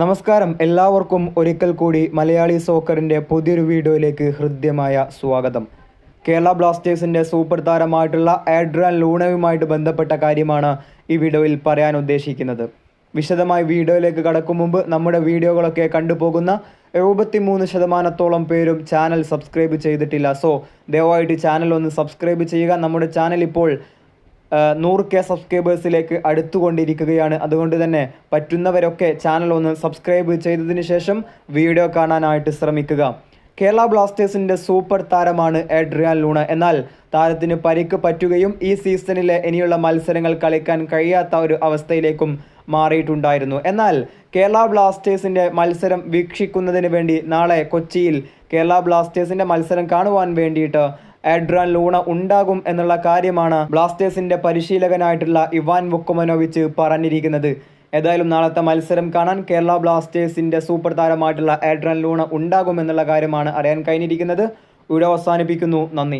നമസ്കാരം. എല്ലാവർക്കും ഒരിക്കൽ കൂടി മലയാളി സോക്കറിന്റെ പുതിയൊരു വീഡിയോയിലേക്ക് ഹൃദ്യമായ സ്വാഗതം. കേരള ബ്ലാസ്റ്റേഴ്സിന്റെ സൂപ്പർ താരമായിട്ടുള്ള ആഡ്രാൻ ലൂണയുമായിട്ട് ബന്ധപ്പെട്ട കാര്യമാണ് ഈ വീഡിയോയിൽ പറയാൻ ഉദ്ദേശിക്കുന്നത്. വിശദമായി വീഡിയോയിലേക്ക് കടക്കും മുമ്പ് നമ്മുടെ വീഡിയോകളൊക്കെ കണ്ടുപോകുന്ന എഴുപത്തി മൂന്ന് ശതമാനത്തോളം പേരും ചാനൽ സബ്സ്ക്രൈബ് ചെയ്തിട്ടില്ല. സോ ദയവായിട്ട് ചാനൽ ഒന്ന് സബ്സ്ക്രൈബ് ചെയ്യുക. നമ്മുടെ ചാനൽ ഇപ്പോൾ നൂറ് കെ സബ്സ്ക്രൈബേഴ്സിലേക്ക് അടുത്തുകൊണ്ടിരിക്കുകയാണ്. അതുകൊണ്ട് തന്നെ പറ്റുന്നവരൊക്കെ ചാനൽ ഒന്ന് സബ്സ്ക്രൈബ് ചെയ്തതിന് ശേഷം വീഡിയോ കാണാനായിട്ട് ശ്രമിക്കുക. കേരള ബ്ലാസ്റ്റേഴ്സിന്റെ സൂപ്പർ താരമാണ് എഡ്രിയാൻ ലൂണ. എന്നാൽ താരത്തിന് പരിക്ക് പറ്റുകയും ഈ സീസണിലെ ഇനിയുള്ള മത്സരങ്ങൾ കളിക്കാൻ കഴിയാത്ത ഒരു അവസ്ഥയിലേക്കും മാറിയിട്ടുണ്ടായിരുന്നു. എന്നാൽ കേരള ബ്ലാസ്റ്റേഴ്സിന്റെ മത്സരം വീക്ഷിക്കുന്നതിന് വേണ്ടി നാളെ കൊച്ചിയിൽ കേരള ബ്ലാസ്റ്റേഴ്സിന്റെ മത്സരം കാണുവാൻ വേണ്ടിയിട്ട് ആഡ്രാൻ ലൂണ ഉണ്ടാകും എന്നുള്ള കാര്യമാണ് ബ്ലാസ്റ്റേഴ്സിന്റെ പരിശീലകനായിട്ടുള്ള ഇവാൻ വുക്കുമനോവിച്ച് പറഞ്ഞിരിക്കുന്നത്. ഏതായാലും നാളത്തെ മത്സരം കാണാൻ കേരള ബ്ലാസ്റ്റേഴ്സിന്റെ സൂപ്പർ താരമായിട്ടുള്ള ആഡ്രാൻ ലൂണ ഉണ്ടാകും എന്നുള്ള കാര്യമാണ് അറിയാൻ കഴിഞ്ഞിരിക്കുന്നത്. ഇവിടെ അവസാനിപ്പിക്കുന്നു. നന്ദി.